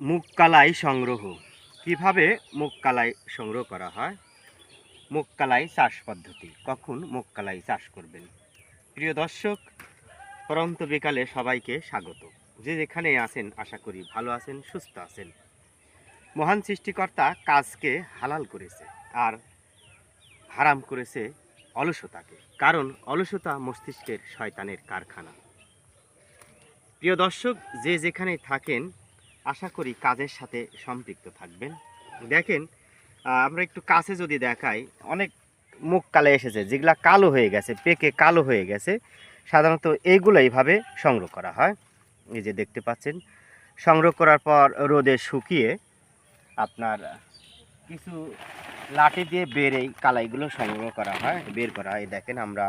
মুগ কালাই সংগ্রহ। কীভাবে মুগ কালাই সংগ্রহ করা হয়? মুগ কালাই চাষ পদ্ধতি। কখন মুগ কালাই চাষ করবেন? প্রিয় দর্শক, পরন্ত বিকালে সবাইকে স্বাগত। যে যেখানে আছেন, আশা করি ভালো আছেন, সুস্থ আছেন। মহান সৃষ্টিকর্তা কাজকে হালাল করেছে আর হারাম করেছে অলসতাকে। কারণ অলসতা মস্তিষ্কের শয়তানের কারখানা। প্রিয় দর্শক, যে যেখানে থাকেন আশা করি কাজের সাথে সম্পৃক্ত থাকবেন। দেখেন আমরা একটু কাছে যদি দেখাই, অনেক মুখ কালে এসেছে, যেগুলা কালো হয়ে গেছে, পেকে কালো হয়ে গেছে, সাধারণত এইগুলো এইভাবে সংগ্রহ করা হয়। এই যে দেখতে পাচ্ছেন, সংগ্রহ করার পর রোদে শুকিয়ে আপনার কিছু লাঠি দিয়ে বের এই কালাইগুলো সংগ্রহ করা হয়, বের করা হয়। দেখেন, আমরা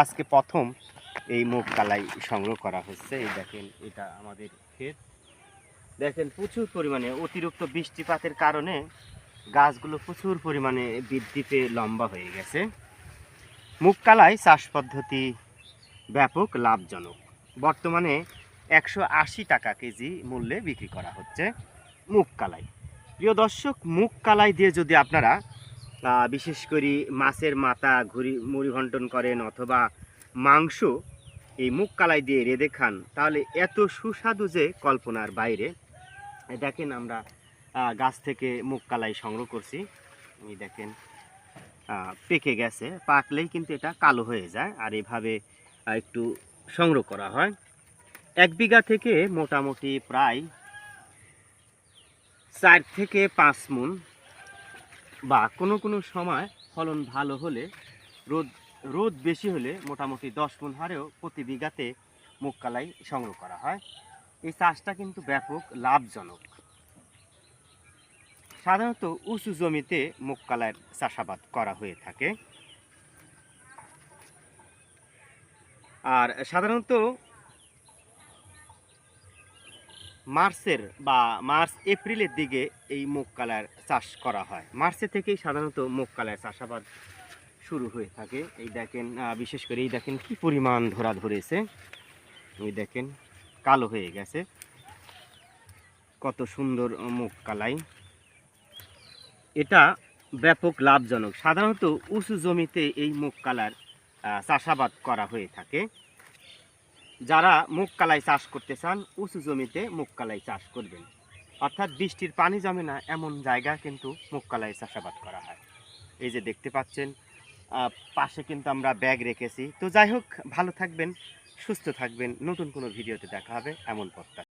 আজকে প্রথম এই মুখ কালাই সংগ্রহ করা হচ্ছে। এই দেখেন, এটা আমাদের ক্ষেত। দেখেন প্রচুর পরিমাণে অতিরিক্ত বৃষ্টিপাতের কারণে গাছগুলো প্রচুর পরিমাণে বৃদ্ধি পেয়ে লম্বা হয়ে গেছে। মুগ কালাই চাষ পদ্ধতি ব্যাপক লাভজনক। বর্তমানে একশো আশি টাকা কেজি মূল্যে বিক্রি করা হচ্ছে মুগ কালাই। প্রিয় দর্শক, মুগ কালাই দিয়ে যদি আপনারা বিশেষ করে মাছের মাথা, ঘুরি, মুড়ি ঘন্টন করেন অথবা মাংস এই মুগ কালাই দিয়ে রেঁধে খান, তাহলে এত সুস্বাদু যে কল্পনার বাইরে দেখেন আমরা গাছ থেকে মুগ কালাই সংগ্রহ করছি। এই দেখেন পেকে গেছে। পাকলেই কিন্তু এটা কালো হয়ে যায় আর এভাবে একটু সংগ্রহ করা হয়। এক বিঘা থেকে মোটামুটি প্রায় চার থেকে পাঁচ মন বা কোনো কোনো সময় ফলন ভালো হলে, রোদ রোদ বেশি হলে মোটামুটি দশ মন হারেও প্রতি বিঘাতে মুগ কালাই সংগ্রহ করা হয়। এই চাষটা কিন্তু ব্যাপক লাভজনক। সাধারণত উঁচু জমিতে মুগ কালাইয়ের চাষাবাদ করা হয়ে থাকে। আর সাধারণত মার্চের বা মার্চ এপ্রিলের দিকে এই মুগ কালার চাষ করা হয়। মার্চে থেকেই সাধারণত মুগ কালার চাষাবাদ শুরু হয়ে থাকে। এই দেখেন বিশেষ করে এই দেখেন কি পরিমাণ ধরা ধরেছে। এই দেখেন কালো হয়ে গেছে। কত সুন্দর মুগ কালাই। এটা ব্যাপক লাভজনক। সাধারণত উঁচু জমিতে এই মুগ কালার চাষাবাদ করা হয়ে থাকে। যারা মুগ কালাই চাষ করতে চান, উঁচু জমিতে মুগ কালাই চাষ করবেন। অর্থাৎ বৃষ্টির পানি জমে না, এমন জায়গা কিন্তু মুগ কালাই চাষাবাদ করা হয়। এই যে দেখতে পাচ্ছেন পাশে কিন্তু আমরা ব্যাগ রেখেছি। তো যাই হোক, ভালো থাকবেন। সুস্থ থাকবেন। নতুন কোনো ভিডিওতে দেখা হবে। এমন প্রত্যাশা